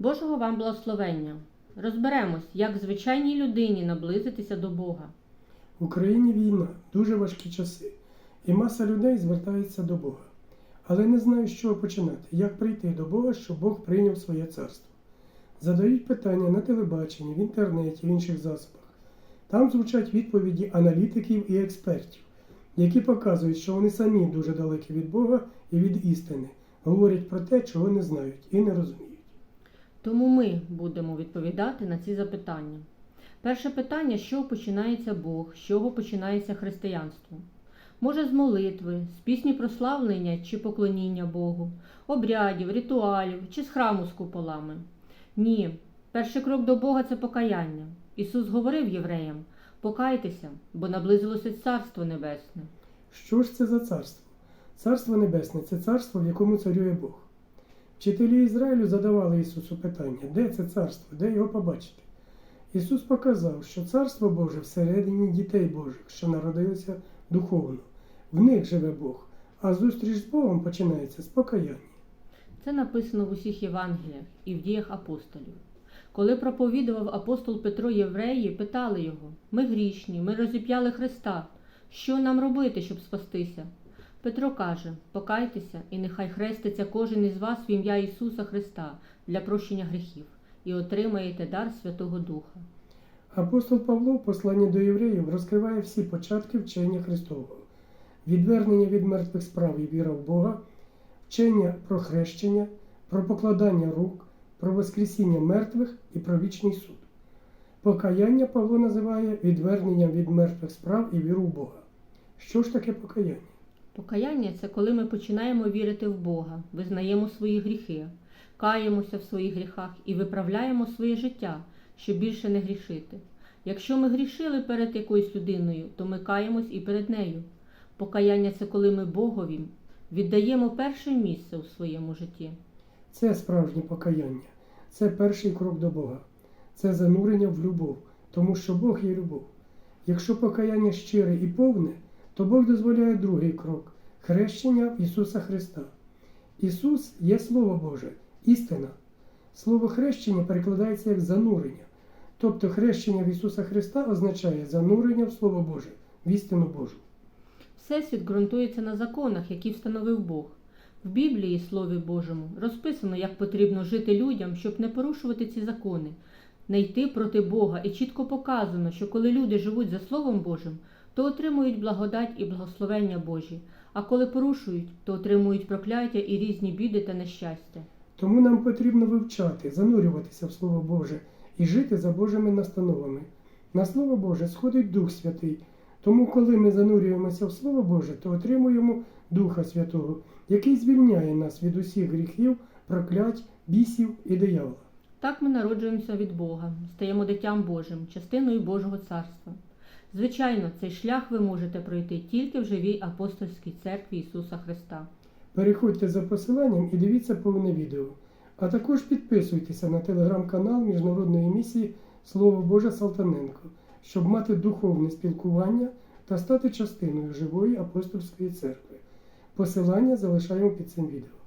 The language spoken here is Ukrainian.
Божого вам благословення. Розберемось, як звичайній людині наблизитися до Бога. В Україні війна, дуже важкі часи, і маса людей звертається до Бога. Але не знаю, з чого починати, як прийти до Бога, щоб Бог прийняв своє царство. Задають питання на телебаченні, в інтернеті, в інших засобах. Там звучать відповіді аналітиків і експертів, які показують, що вони самі дуже далекі від Бога і від істини, говорять про те, чого не знають і не розуміють. Тому ми будемо відповідати на ці запитання. Перше питання: з чого починається Бог, з чого починається християнство? Може, з молитви, з пісні прославлення чи поклоніння Богу, обрядів, ритуалів чи з храму з куполами? Ні. Перший крок до Бога це покаяння. Ісус говорив євреям: покайтеся, бо наблизилося Царство Небесне. Що ж це за царство? Царство Небесне це царство, в якому царює Бог. Вчителі Ізраїлю задавали Ісусу питання, де це царство, де його побачити. Ісус показав, що царство Боже всередині дітей Божих, що народилися духовно. В них живе Бог, а зустріч з Богом починається з покаяння. Це написано в усіх Євангеліях і в діях апостолів. Коли проповідував апостол Петро євреї, питали його: Ми грішні, ми розіп'яли Христа. Що нам робити, щоб спастися? Петро каже: Покайтеся, і нехай хреститься кожен із вас в ім'я Ісуса Христа для прощення гріхів, і отримаєте дар Святого Духа. Апостол Павло в посланні до євреїв розкриває всі початки вчення Христового, відвернення від мертвих справ і віра в Бога, вчення про хрещення, про покладання рук, про воскресіння мертвих і про вічний суд. Покаяння Павло називає відверненням від мертвих справ і віру в Бога. Що ж таке покаяння? Покаяння це коли ми починаємо вірити в Бога, визнаємо свої гріхи, каємося в своїх гріхах і виправляємо своє життя, щоб більше не грішити. Якщо ми грішили перед якоюсь людиною, то ми каємось і перед нею. Покаяння це коли ми Богові віддаємо перше місце у своєму житті. Це справжнє покаяння, це перший крок до Бога, це занурення в любов, тому що Бог є любов. Якщо покаяння щире і повне, то Бог дозволяє другий крок хрещення в Ісуса Христа. Ісус є Слово Боже, істина. Слово хрещення перекладається як занурення. Тобто хрещення в Ісуса Христа означає занурення в Слово Боже, в істину Божу. Всесвіт ґрунтується на законах, які встановив Бог. В Біблії, Слові Божому, розписано, як потрібно жити людям, щоб не порушувати ці закони, не йти проти Бога, і чітко показано, що коли люди живуть за Словом Божим, то отримують благодать і благословення Божі, а коли порушують, то отримують прокляття і різні біди та нещастя. Тому нам потрібно вивчати, занурюватися в Слово Боже і жити за Божими настановами. На Слово Боже сходить Дух Святий. Тому, коли ми занурюємося в Слово Боже, то отримуємо Духа Святого, який звільняє нас від усіх гріхів, проклять, бісів і диявола. Так ми народжуємося від Бога, стаємо дитям Божим, частиною Божого царства. Звичайно, цей шлях ви можете пройти тільки в живій апостольській церкві Ісуса Христа. Переходьте за посиланням і дивіться повне відео. А також підписуйтеся на телеграм-канал Міжнародної місії Слово Боже Салтаненко, щоб мати духовне спілкування та стати частиною живої апостольської церкви. Посилання залишаємо під цим відео.